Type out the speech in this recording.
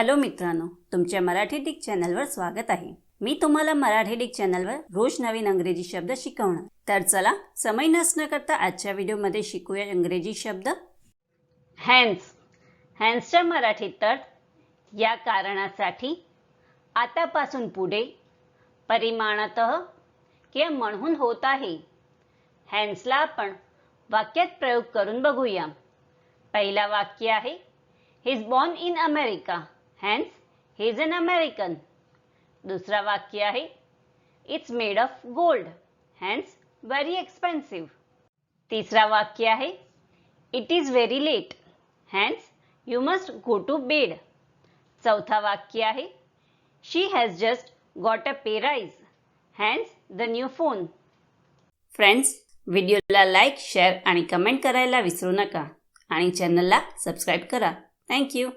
Hello मित्रांनो तुमच्या Marathi Dick चॅनलवर स्वागत आहे. मी तुम्हाला मराठी डिक चॅनलवर रोज नवीन अंग्रेजी शब्द शिकवणार. तर चला समय नसणं करता आजच्या व्हिडिओमध्ये शिकूया इंग्रजी शब्द. हॅन्स हॅन्सच्या मराठीत तर या कारणासाठी आतापासून पुढे परिमाणात किंवा म्हणून होत आहे. हॅन्सला आपण वाक्यात प्रयोग करून बघूया. पहिला वाक्य आहे he is born in America hence he is an American दुसरा वाक्य आहे it's made of gold hence very expensive तिसरा वाक्य आहे it is very late hence you must go to bed चौथा वाक्य आहे she has just got a pay raise hence the new phone friends व्हिडिओला लाईक शेअर आणि comment करायला विसरू नका. आणि चॅनलला सबस्क्राईब करा. थँक्यू